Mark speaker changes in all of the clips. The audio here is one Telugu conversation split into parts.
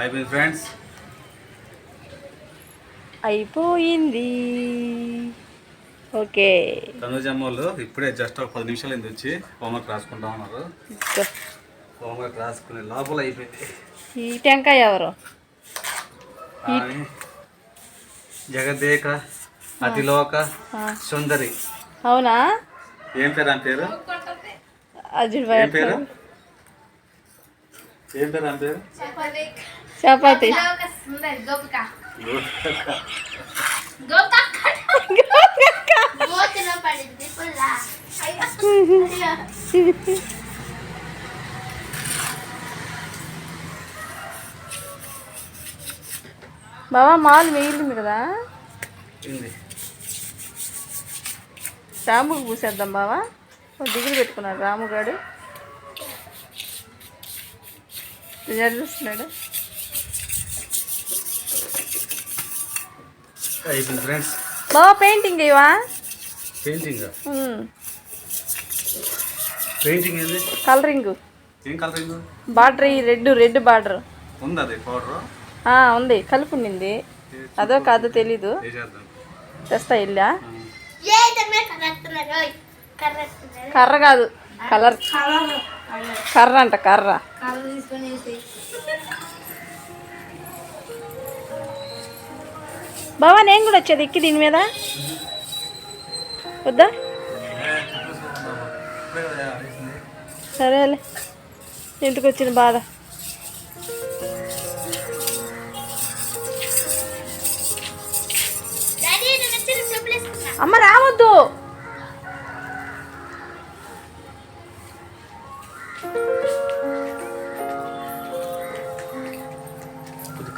Speaker 1: అయిపోయింది ఫ్రెండ్స్
Speaker 2: అయిపోయింది. ఓకే.
Speaker 1: తనుజమ్మ వాళ్ళు ఇప్పుడే జస్ట్ ఒక పది నిమిషాలు అయింది వచ్చి హోంవర్క్ రాసుకుంటా ఉన్నారు. హోంవర్క్ రాసుకునే లోపల అయిపోయింది.
Speaker 2: ఈ టెంకాయ ఎవరు?
Speaker 1: జగదేక అతిలోక సుందరి.
Speaker 2: అవునా?
Speaker 1: ఏం పేరు ఆమె పేరు?
Speaker 2: అర్జున్
Speaker 1: పేరు? ఏం పేరు ఆమె పేరు?
Speaker 2: చపాతి. బావా మాలు మిగిలింది కదా? రాముకు పూసేద్దాం బావా. ఓ దిగులు పెట్టుకున్నాడు రాముగాడు. చూస్తున్నాడు.
Speaker 1: అయిపోయింది ఫ్రెండ్స్
Speaker 2: బావా పెయింటింగ్ ఇవా
Speaker 1: పెయింటింగ్ పెయింటింగ్ ఏంది?
Speaker 2: కలరింగ్
Speaker 1: ఏం కలరింగ్
Speaker 2: బార్డర్ ఈ రెడ్ రెడ్ బార్డర్
Speaker 1: ఉంది అది పౌడర్
Speaker 2: ఉంది. కలుపు ఉండింది అదో కాదో తెలీదు. తెస్తా ఇల్లా. కర్ర కాదు. కలర్ కర్ర అంట కర్ర. బావా నేను కూడా వచ్చేది ఎక్కి దీని మీద. వద్దా? సరేలే. ఇంటికి వచ్చిన బాధ. అమ్మ రావద్దు.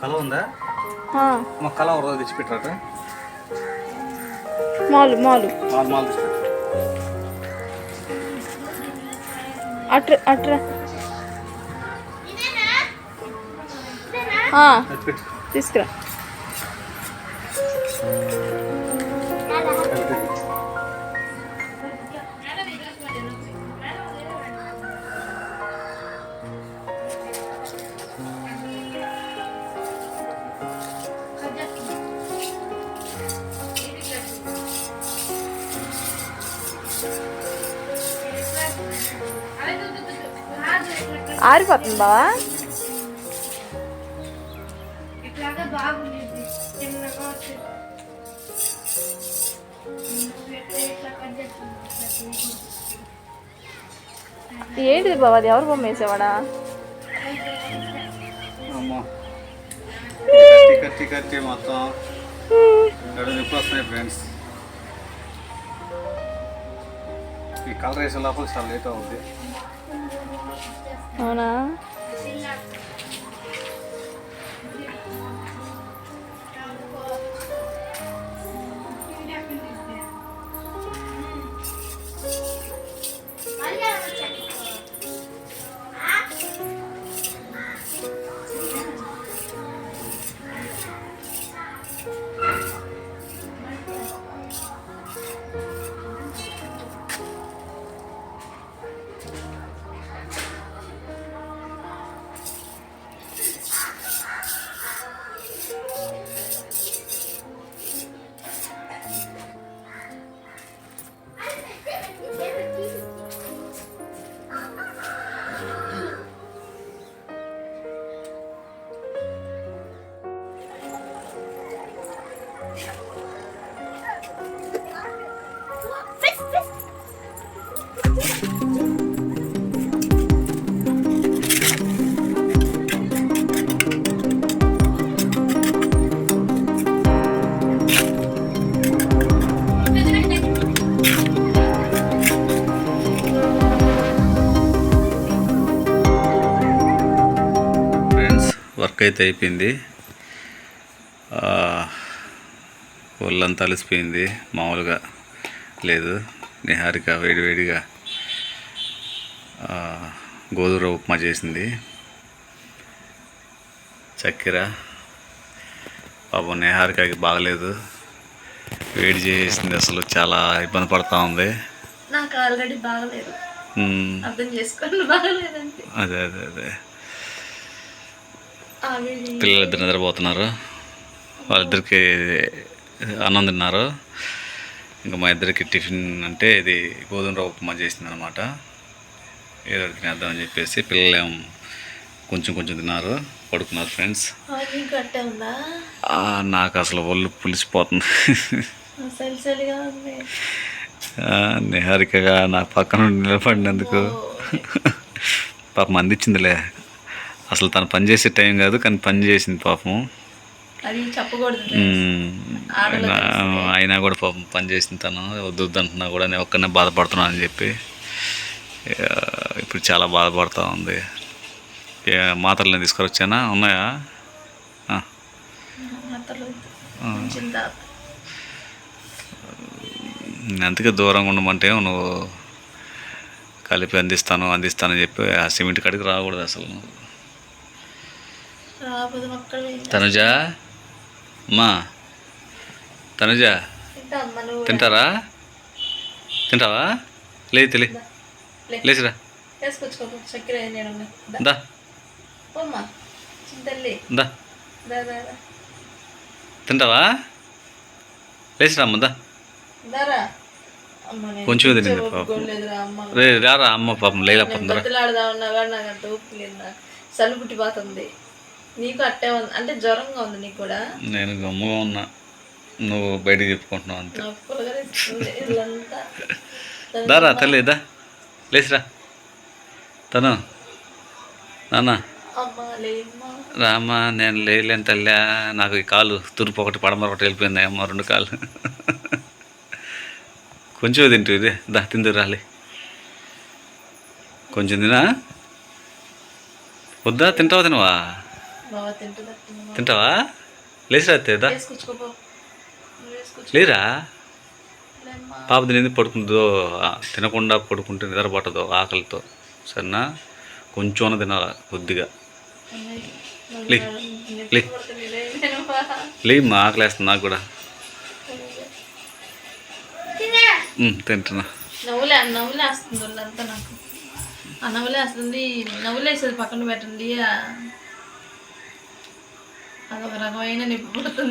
Speaker 1: కల ఉందా?
Speaker 2: ఆ,
Speaker 1: మా కల ఒక రోజు తెచ్చిపెట్టారట?
Speaker 2: మాలు మాలు.
Speaker 1: Mall mall
Speaker 2: అట్ర అట్రా. తీసుకురా. ఆరిపోతుంది బావా. ఏంటిది బావా అది? ఎవరు బొమ్మ వేసేవాడా?
Speaker 1: అమ్మో. కట్టి కట్టి మొత్తం. ఇక్కడ వస్తున్నాయి ఫ్రెండ్స్ ఈ కలర్ వేసే లోపల చాలా లేట్ అవుతుంది
Speaker 2: అవునా
Speaker 1: వర్క్ అయితే అయిపోయింది ఒళ్ళంతా అలసిపోయింది. మామూలుగా లేదు. నిహారిక వేడివేడిగా గోధుమ ఉప్మా చేసింది. చక్కెర పాపం నిహారికకి బాగలేదు. వేడి చేసింది అసలు చాలా ఇబ్బంది పడతా ఉంది.
Speaker 2: నాకు ఆల్రెడీ బాగలేదు. అర్థం చేసుకోండి బాగలేదంటే.
Speaker 1: అదే అదే అదే. పిల్లలిద్దరు నిద్రపోతున్నారు. వాళ్ళిద్దరికి అన్నం తిన్నారు. ఇంకా మా ఇద్దరికి టిఫిన్ అంటే ఇది గోధుమ రవ్వ ఉప్మా చేసింది అనమాట ఏదో తినేద్దామని చెప్పేసి పిల్లలేం కొంచెం కొంచెం తిన్నారు పడుకున్నారు ఫ్రెండ్స్.
Speaker 2: నీకు
Speaker 1: అసలు ఒళ్ళు పులిసిపోతుంది. నిహారికగా నా పక్కన నిలబడినందుకు పాపం అందించిందిలే అసలు తను పని చేసే టైం కాదు కానీ పని చేసింది పాపం. అయినా కూడా పాపం పని చేసిన తను. వద్దు అంటున్నా కూడా నేను ఒక్కనే బాధపడుతున్నాను అని చెప్పి ఇప్పుడు చాలా బాధపడుతూ ఉంది. మాత్రలు నేను తీసుకొచ్చానా ఉన్నాయా అందుకే దూరంగా ఉండమంటే నువ్వు కలిపి అందిస్తాను అందిస్తానని చెప్పి ఆ సిమెంట్ కాడికి రాకూడదు అసలు తనుజ? అమ్మా. తనుజ. తింటారా? తింటావా? లేదు తెలి. లేచిరా. దా. తింటావా? లేచిరా అమ్మ దా. తినింది
Speaker 2: కూర్చో
Speaker 1: పాపం. రే రారా అమ్మ పాపం
Speaker 2: లేదు చలి పుట్టిపోతుంది నీకు అట్టే ఉంది. అంటే జ్వరంగా ఉంది నీకు కూడా?
Speaker 1: నేను గమ్ముగా ఉన్నా. నువ్వు బయటికి చెప్పుకుంటున్నావు అంతే. దారా తల్లి దా. లేచిరా. తను. నాన్న. రామా నేను లేలేను తల్లి. నాకు ఈ కాలు తూర్పు ఒకటి పడమర ఒకటి వెళ్ళిపోయింది. అమ్మ రెండు కాలు కొంచెం తింటు ఇది. దా తిందు రాలే. కొంచెం తినా? వద్దా తింటావా తినవా? తింటావా? లేచిరా అత్తే దా
Speaker 2: వేసుకొచ్చుకోపో నువ్వు వేసుకొచ్చు
Speaker 1: లేరా?
Speaker 2: లేమ్మా
Speaker 1: పాప తినేది పడుకుంటుందో తినకుండా పడుకుంటే నిద్ర పట్టదు ఆకలితో. సరేనా? కొంచెం తినాల కొద్దిగా? లే. లే. లే మా ఆకలి వేస్తుంది నాకు కూడా. తింటున్నా.
Speaker 2: నవ్వులే నవ్వులే వస్తుంది నాకు. ఆ నవ్వులే వస్తుంది నవ్వులే వేసేది పక్కన పెట్టండి రకమైన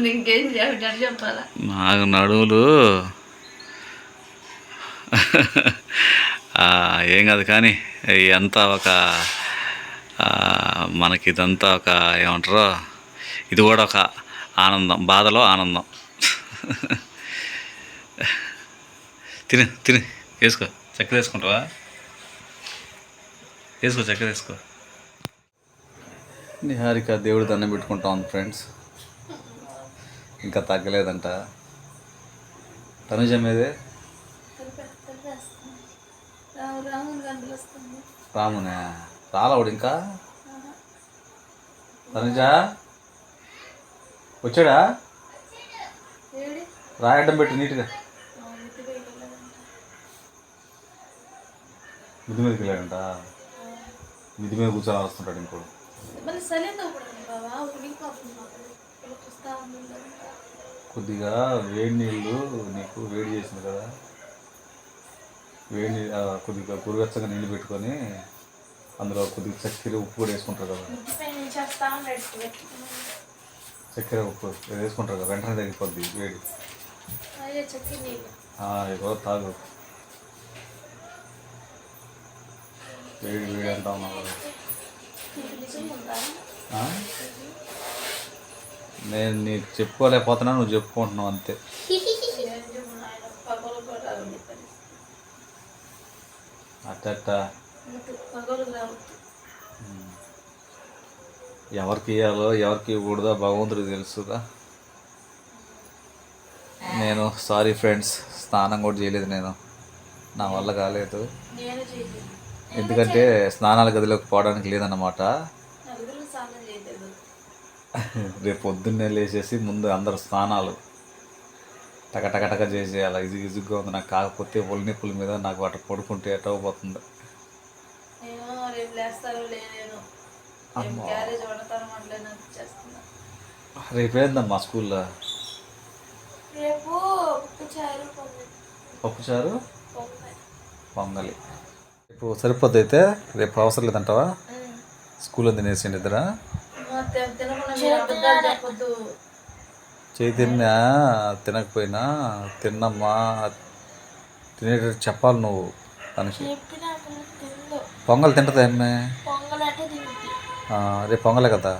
Speaker 2: ఇంకేం చేయాలి చెప్పాలా?
Speaker 1: నాకు నడువులు. ఏం కాదు కానీ అంతా ఒక మనకి ఇదంతా ఒక ఏమంటారో? ఇది కూడా ఒక ఆనందం బాధలో ఆనందం. తిని తిని. వేసుకో చక్కెర వేసుకుంటావా? వేసుకో చక్కెర వేసుకో. నిహారిక దేవుడు దండం పెట్టుకుంటా ఉంది ఫ్రెండ్స్ ఇంకా తగ్గలేదంట. తనుజ మీదే? రామునే. రాలవాడు ఇంకా? తనుజ? వచ్చాడా? రాయడం పెట్టి నీట్గా. మిది మీదకి వెళ్ళాడంట. మిది మీద కూర్చొని వస్తుంటాడు ఇంకోడు.
Speaker 2: మళ్ళీ బావా ఉడికిపోతుంది
Speaker 1: కొద్దిగా వేడి నీళ్ళు నీకు వేడి చేసింది కదా. వేడి కొద్దిగా గురువెచ్చగా నీళ్ళు పెట్టుకొని అందులో కొద్దిగా చక్కెర ఉప్పు కూడా వేసుకుంటారు కదా. చక్కెర ఉప్పు వేసుకుంటారు కదా వెంటనే తగ్గిపోద్ది వేడి. ఇగో తాగు. వేడి వేడి అంటా ఉన్నావు నేను నీకు చెప్పుకోలేకపోతున్నా నువ్వు చెప్పుకుంటున్నావు అంతే. అట్ట ఎవరికి ఇవ్వాలో ఎవరికి ఇవ్వకూడదో భగవంతుడికి తెలుసుగా. నేను సారీ ఫ్రెండ్స్ స్నానం కూడా చేయలేదు నేను. నా వల్ల కాలేదు. ఎందుకంటే స్నానాల గదిలోకి పోవడానికి లేదన్నమాట. రేపు పొద్దున్నే లేచేసి ముందు అందరు స్నానాలు. టక టక టక చేసేయాలి. ఇజుగు ఇజుగ్గా ఉంది నాకు. కాకపోతే ఒళ్ళు నొప్పుల మీద నాకు అట్ట పడుకుంటే ఎట్ట పోతుంది.
Speaker 2: నేను రేపు లేస్తారో లేనేను రేపు
Speaker 1: అమ్మా.
Speaker 2: క్యారేజ్ వండుతారో వండలేను చేస్తున్నా
Speaker 1: రేపు ఏందమ్మా స్కూల్లో?
Speaker 2: రేపు
Speaker 1: పప్పుచారు
Speaker 2: పొంగలి.
Speaker 1: రేపు సరిపోద్ది అయితే? రేపు అవసరం లేదంటావా? స్కూల్లో తినేసి ఇద్దరా?
Speaker 2: మా తిన- తినకుండా మీరు అబద్ధాలు చెప్పొద్దు.
Speaker 1: చైతన్య తినకపోయినా తిన్నమ్మా తినేటట్టు చెప్పాలి నువ్వు
Speaker 3: తిందో
Speaker 1: పొంగల్ తింటదా అమ్మే? రేపు పొంగలే కదా?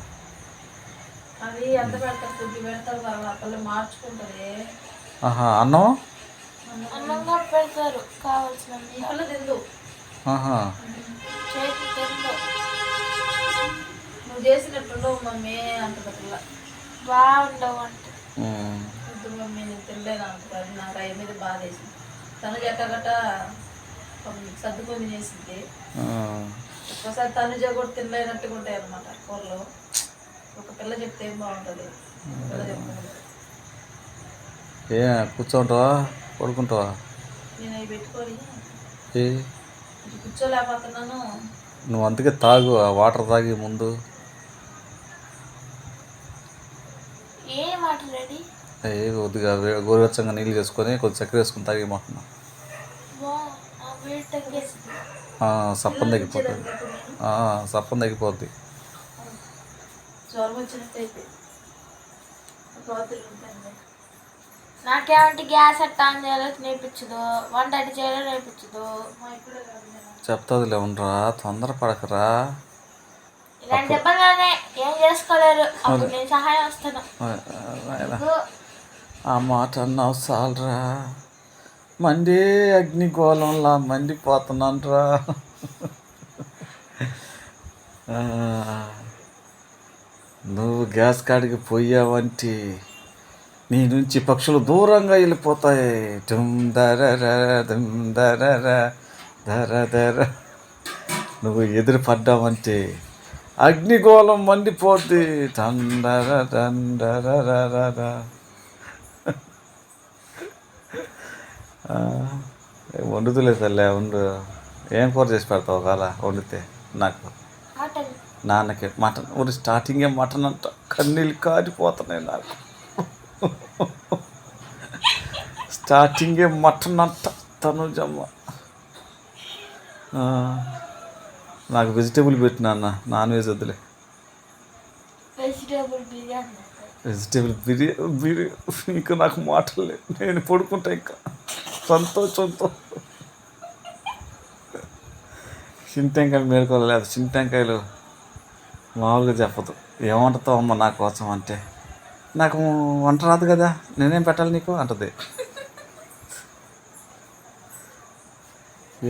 Speaker 1: ఆహా అన్నం?
Speaker 3: అన్నంగా పెడతారు కావాల్సిన
Speaker 1: ఆహా.
Speaker 2: నువ్వు చేసినట్టుండవు మమ్మీ అంటది పిల్ల
Speaker 3: బాగుండవు అంటే
Speaker 1: ఉమ్.
Speaker 2: వద్దు మమ్మీ నేను తినలేను అంటుంది అది నాకు అయ్యి మీద బాధ వేసింది తను గట్ట గట్ట సర్దుకొని చేసింది తనుజ కూడా తినలేనట్టుగా ఉంటాయి అనమాట కూరలో ఒక పిల్ల చెప్తే ఏం బాగుంటుంది పిల్ల చెప్తుంది
Speaker 1: ఏ కూర్చోంటావా పడుకుంటావా?
Speaker 2: నేను అవి పెట్టుకొని కూర్చోలేకపోతున్నాను.
Speaker 1: నువ్వు అందుకే తాగు ఆ వాటర్ తాగి ముందు.
Speaker 3: ఏ మాట రెడీ?
Speaker 1: ఏ కొద్దిగా గోరువెచ్చంగా నీళ్ళు చేసుకొని కొద్ది చక్కెర వేసుకొని తాగేమంటున్నా సప్పం తగ్గిపోతుంది. సప్పం తగ్గిపోద్ది.
Speaker 2: జ్వరం వచ్చినట్టు అయితే రాత్రి ఉంటుంది
Speaker 3: నాకేమంటే గ్యాస్ ఎట్టా ఆన్ చేయాలో నేర్పించదు వంట ఎట్ట చేయాలో నేర్పించదు.
Speaker 1: చెప్తాదిలే ఉండరా తొందర పడకరా.
Speaker 3: ఇలాంటి ఇబ్బందులనే ఏం చేసుకోలేరు. అప్పుడు నేను సహాయం వస్తాను.
Speaker 1: ఆ, మాట అన్నావు చాలరా. మండి అగ్నిగోళంలా మండిపోతున్నానరా నువ్వు గ్యాస్ కాడికి పోయావంటే నీ నుంచి పక్షులు దూరంగా వెళ్ళిపోతాయి. డుమ్ దరర డుమ్ దరర దర దర నువ్వు ఎదురు పడ్డావంటే అగ్నిగోళం మండిపోద్ది. టండరరరర. ఆ, వండుతులే తల్లే వండు. ఏం కూర చేసి పెడతావు ఒకవేళ వండితే నాకు? నాన్నకి మటన్. ఊరి స్టార్టింగే మటన్ అంట. కన్నీళ్ళు కారిపోతున్నాయి నాకు. స్టార్టింగే మటన్ అంట తనుజమ్మ. నాకు వెజిటేబుల్ పెట్టినా అన్న నాన్ వెజ్ వద్దులే.
Speaker 3: వెజిటేబుల్ బిర్యానీ
Speaker 1: వెజిటేబుల్ బిర్యానీ ఇంకా నాకు మాటలు లేవు. నేను పడుకుంటా ఇంకా. సంతోషంతో. చింతెంకాయలు మేలుకోలేదు చింతెంకాయలు మామూలుగా చెప్పదు. ఏమంటావు అమ్మ నా కోసం అంటే? నాకు వంట రాదు కదా నేనేం పెట్టాలి నీకు? అంటది.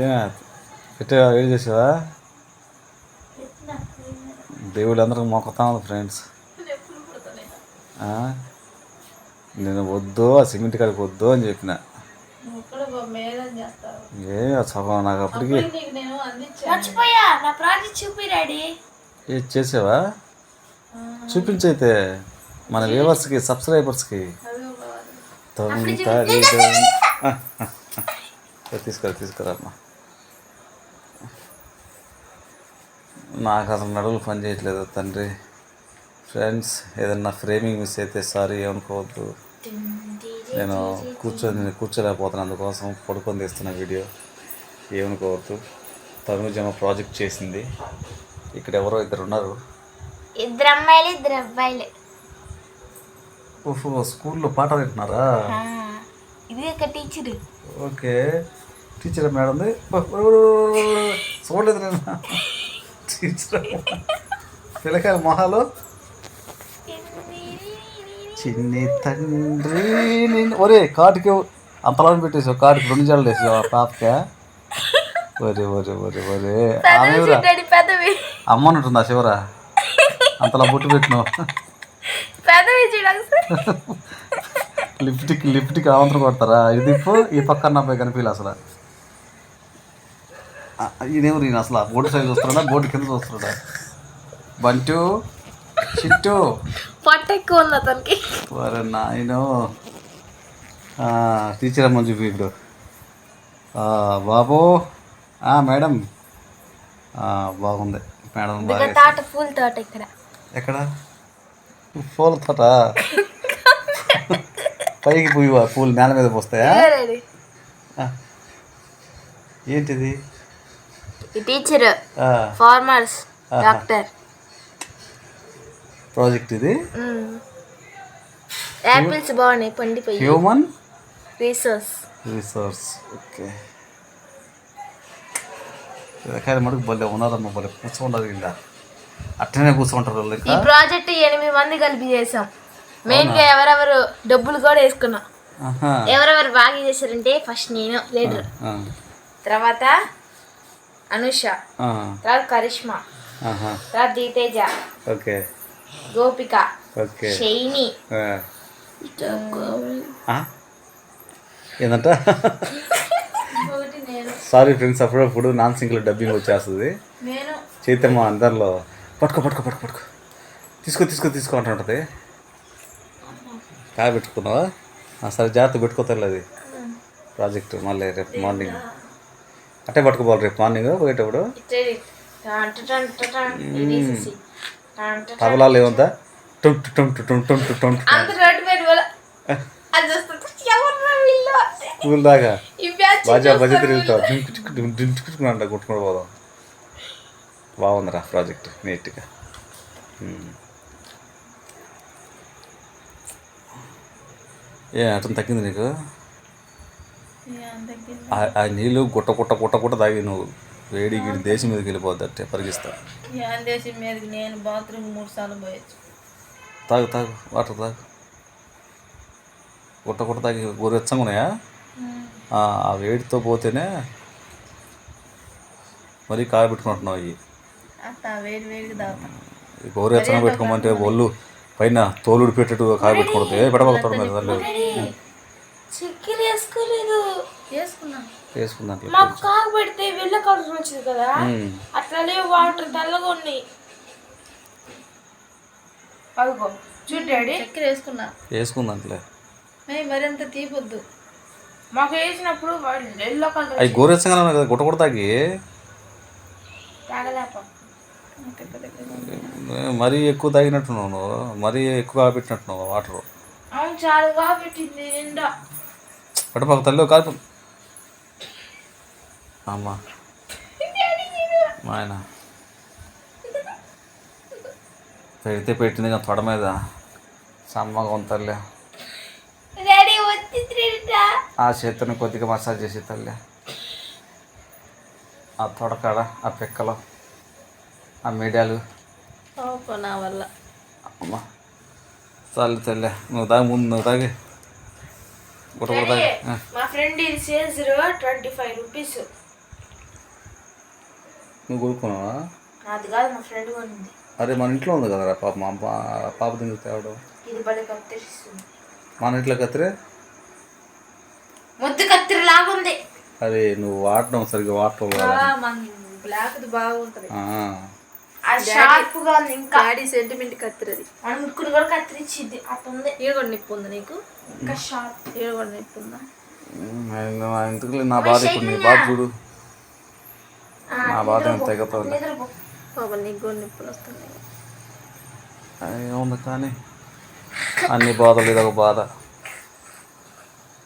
Speaker 1: ఏ పెట్టావా ఏం చేసావా? దేవుడు అందరికి మొక్కుతా ఉంది ఫ్రెండ్స్? నేను వద్దు ఆ సిమెంట్ కాడికి వద్దు అని చెప్పిన. ఏ సగం నాకు అప్పటికి ఏ చేసావా? చూపించైతే మన వ్యూవర్స్కి సబ్స్క్రైబర్స్కి తొందరి తీసుకురా తీసుకురా అమ్మా. నాకు అసలు నడువులు పని చేయట్లేదు తండ్రి. ఫ్రెండ్స్ ఏదన్నా ఫ్రేమింగ్ మిస్ అయితే సారీ ఏమనుకోవద్దు. నేను కూర్చొని కూర్చోలేకపోతున్నాను అందుకోసం పడుకొని తీస్తున్న వీడియో. ఏమనుకోవద్దు. తనుజమ ప్రాజెక్ట్ చేసింది. ఇక్కడ ఎవరో ఇద్దరు ఉన్నారు.
Speaker 3: ఇద్దరు అమ్మాయిలు ఇద్దరు అబ్బాయిలు.
Speaker 1: ఓహో స్కూల్లో పాట వింటున్నారా?
Speaker 3: ఇది ఒక టీచర్.
Speaker 1: ఓకే. Teacher madam? చూడలేదు నేను. టీచర్ పిల్లకాయల మొహాలు? చిన్ని తండ్రి నిన్ను- ఒరే కాటుకి అంతలా పెట్టేసావు కాటుకి రెండు జడలు వేసావు ఆ పాపకే? ఒరే ఒరే ఒరే ఒరే. ఆమె
Speaker 3: పెదవి.
Speaker 1: అమ్మనుంటుందా శివరా? అంతలా బొట్టు పెట్టినావు.
Speaker 3: పెదవి చూడకు
Speaker 1: లిఫ్ట్కి లిఫ్ట్కి అవంతరం కొడతారా? ఇది ఈ పక్కన అబ్బాయి కనిపించలే అసలు. ఈయనేమో నేను అసలు బోర్డు సైజ్ చూస్తున్నాడా బోర్డు కింద చూస్తున్నాడా బంటు చిట్టు
Speaker 3: పొట్ట ఎక్కువ ఉంది అతనికి.
Speaker 1: వరే నాయన. టీచర్ అమ్మ చూపి ఇప్పుడు. బాబు. ఆ, మేడం. బాగుంది. మేడం బాగా
Speaker 3: తోట పూల తోట ఇక్కడ.
Speaker 1: ఎక్కడ? పూల తోట? పైకి పూయవా పూలు నేల మీద పోస్తాయా. ఏంటిది?
Speaker 3: Teacher farmers doctor.
Speaker 1: ప్రాజెక్ట్ ఇది?
Speaker 3: యాపిల్స్ బాగున్నాయి పండిపోయి.
Speaker 1: Human
Speaker 3: resource.
Speaker 1: Resource okay. కానీ మటుకు భలే ఉన్నదమ్మ భలే కూర్చుండదు ఇంకా అట్లనే కూర్చుంటారు వాళ్ళు
Speaker 3: ఈ
Speaker 1: ఇంకా
Speaker 3: ప్రాజెక్ట్ ఎనిమిది మంది కలిపి చేసాం. మెయిన్గా ఎవరెవరు డబ్బులు కూడా వేసుకున్నాం.
Speaker 1: ఆహా.
Speaker 3: ఎవరెవరు బాగా చేశారంటే ఫస్ట్ నేను లీడర్
Speaker 1: ఆ.
Speaker 3: తర్వాత అనుష
Speaker 1: ఆ.
Speaker 3: తర్వాత కరిష్మా
Speaker 1: ఆహా.
Speaker 3: తర్వాత దీతేజ
Speaker 1: ఓకే.
Speaker 3: గోపిక
Speaker 1: ఓకే.
Speaker 3: షైని
Speaker 1: ఆ. ఆ? ఏందంట?
Speaker 2: ఒకటి నేను.
Speaker 1: సారీ ఫ్రెండ్స్ అప్పుడప్పుడు నాన్ సింగిల్ డబ్బింగ్ వచ్చేస్తుంది.
Speaker 2: నేను.
Speaker 1: చైతన్య అందరిలో. పట్టుకో పట్టుకో పట్టుకో పట్టుకో తీసుకో తీసుకో తీసుకో అంటుంటుంది కాయ పెట్టుకున్నావా ఆ, సరే జాగ్రత్త పెట్టుకోతారు అది ప్రాజెక్ట్ మళ్ళీ రేపు మార్నింగ్ అట్టే పట్టుకోవాలి రేపు మార్నింగ్ పోయేటప్పుడు తబలాలు ఏముందా టుమ్ టు టుమ్ టు టుమ్? స్కూల్ దాకా బాజా బజ తిరుగుతావు డించుకుంటున్నా కొట్టుకుని పోదాం బాగుందిరా ప్రాజెక్ట్ నీట్గా. ఏ అటం తగ్గింది నీకు? ఆ- నీళ్ళు గుట్ట గుట్ట గుట్ట గుట్ట తాగి నువ్వు వేడి గిడి దేశం మీదకి వెళ్ళిపోద్ది అంటే పరిగిస్తా
Speaker 2: దేశం మీదకి నేను బాత్రూమ్ మూడు సార్లు పోయొచ్చు.
Speaker 1: తాగు తాగు వాటర్ తాగు. గుట్ట గుట్ట తాగి గోరెచ్చంగా ఉన్నాయా? ఆ ఆ వేడితో పోతేనే మరీ కాయబెట్టుకుంటున్నావు అవి గోరెచ్చగా పెట్టుకోమంటే ఒళ్ళు పైన తోలుడు పెట్టేట్టు కాయబెట్టుకుంటుంది ఏ పెడబోతాడు మీద దాంట్లో
Speaker 3: మాకు కాకు పెడితే వెళ్ళ కలర్ వచ్చింది కదా? అట్లనే వాటర్ తెల్లగా ఉన్నాయి. అదిగో చూడు డాడీ.
Speaker 2: చక్కెర వేసుకున్నా.
Speaker 1: వేసుకుందాంట్లే
Speaker 2: ఏయ్, మరింత తీపొద్దు.
Speaker 3: మాకు వేసినప్పుడు ఎల్లో కలర్
Speaker 1: అవి గోరెచ్చగా కదా గుట్ట గుట్ట తాగి.
Speaker 3: తాగలేప.
Speaker 1: ఏ, మరీ ఎక్కువ తాగినట్టున్నావు నువ్వు. మరీ ఎక్కువ కాపెట్టినట్టున్నావు వాటర్.
Speaker 3: అవును చాలా నిండా.
Speaker 1: తల్లి కాదు అమ్మా. మా ఆయన. పెడితే పెట్టింది కానీ తొడ మీద. సమ్మగా ఉంది తల్లి. ఆ చేతిని కొద్దిగా మసాజ్ చేసి తల్లి. ఆ తొడకాడ ఆ పిక్కలు. ఆ మీడియాలు?
Speaker 2: నా వల్ల.
Speaker 1: అమ్మా. తల్లి తల్లి నువ్వు తాగి ముందు నువ్వు తాగి.
Speaker 3: మా ఫ్రెండ్ ఇది ట్వంటీ ఫైవ్ రూపీస్
Speaker 1: నువ్వు కొనుక్కున్నావా?
Speaker 3: నాది కాదు మా ఫ్రెండ్ కొనింది.
Speaker 1: అరే మన ఇంట్లో ఉంది కదరా పాప మా పా పాప దీనికి తేవడం.
Speaker 3: ఇది భలే కత్తిరిస్తుంది.
Speaker 1: మన ఇంట్లో కత్తిరే?
Speaker 3: ముద్దు కత్తిరి లాగుంది.
Speaker 1: అరే నువ్వు వాడడం సరిగ్గా వాడటం లేదా?
Speaker 2: మన బ్లాక్ బాగుంటది.
Speaker 1: ఆ.
Speaker 3: షార్ప్గా ఉంది ఇంకా.
Speaker 2: గాడి సెంటిమెంట్ కత్తిరది.
Speaker 3: అనుకుని కూడా కత్తిరించింది అట్టుంది.
Speaker 2: కూడా నిప్పు ఉంది నీకు?
Speaker 3: ఇంకా షార్ప్
Speaker 2: కూడా నిప్పు ఉందా?
Speaker 1: ఎందుకు నా బాధ ఇప్పుడు నీ బాధ చూడు. నా బాధ
Speaker 2: పాప నీకు కూడా నిప్పులు వస్తున్నాయి.
Speaker 1: ఏముంది కానీ అన్ని బాధలు ఇది ఒక బాధ.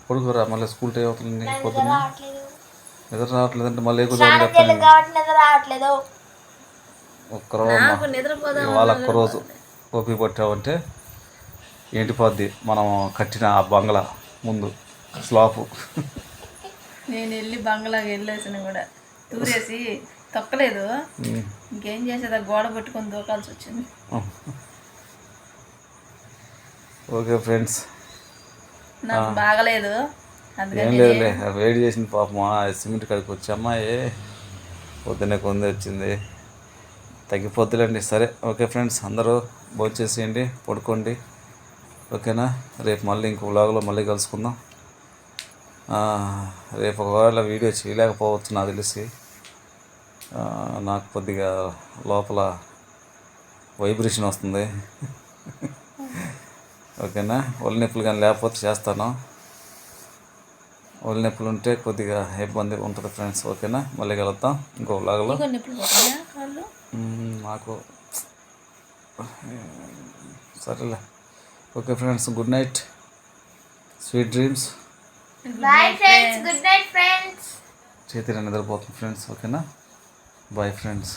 Speaker 1: కొడుకురా మళ్ళీ స్కూల్ టైం అవుతుంది పొద్దున్న.
Speaker 3: రావట్లేదు.
Speaker 1: నిద్ర రావట్లేదంటే మళ్ళీ ఎక్కువ
Speaker 3: నిద్ర రావట్లేదు.
Speaker 1: ఒక్కరోజు ఇవాళ ఒక్కరోజు ఓపిక పట్టావంటే ఏంటి పోద్ది మనం కట్టిన ఆ బంగ్లా ముందు స్లాపు.
Speaker 2: నేను వెళ్ళి బంగ్లాకి వెళ్ళేసిన కూడా తూరేసి తొక్కలేదు. ఇంకేం చేసేది? ఆ గోడ పట్టుకొని దూకాల్సి వచ్చింది.
Speaker 1: Okay friends.
Speaker 2: నాకు బాగలేదు.
Speaker 1: ఏం లేదులే వేడి చేసింది పాపం. సిమెంట్ కడికి వచ్చి అమ్మాయి పొద్దున్నే కొంది వచ్చింది తగ్గిపోద్దులేండి సరే ఓకే ఫ్రెండ్స్ అందరూ భోంచేసేయండి పడుకోండి. ఓకేనా? రేపు మళ్ళీ ఇంకో వ్లాగ్లో మళ్ళీ కలుసుకుందాం. రేపు ఒకవేళ వీడియో చేయలేకపోవచ్చు నాకు తెలిసి. నాకు కొద్దిగా లోపల వైబ్రేషన్ వస్తుంది. ఓకేనా? ఒళ్ళు నొప్పులు కానీ లేకపోతే చేస్తాను. ఒళ్ళు నొప్పులు ఉంటే కొద్దిగా ఇబ్బంది ఉంటుంది ఫ్రెండ్స్ ఓకేనా? మళ్ళీ కలుద్దాం. ఇంకో మ్మ్, నాకు సరేలే. Okay friends good night. Sweet dreams.
Speaker 3: Bye friends good night friends
Speaker 1: చేతి నిద్రపోతుంది ఫ్రెండ్స్ ఓకేనా? Bye friends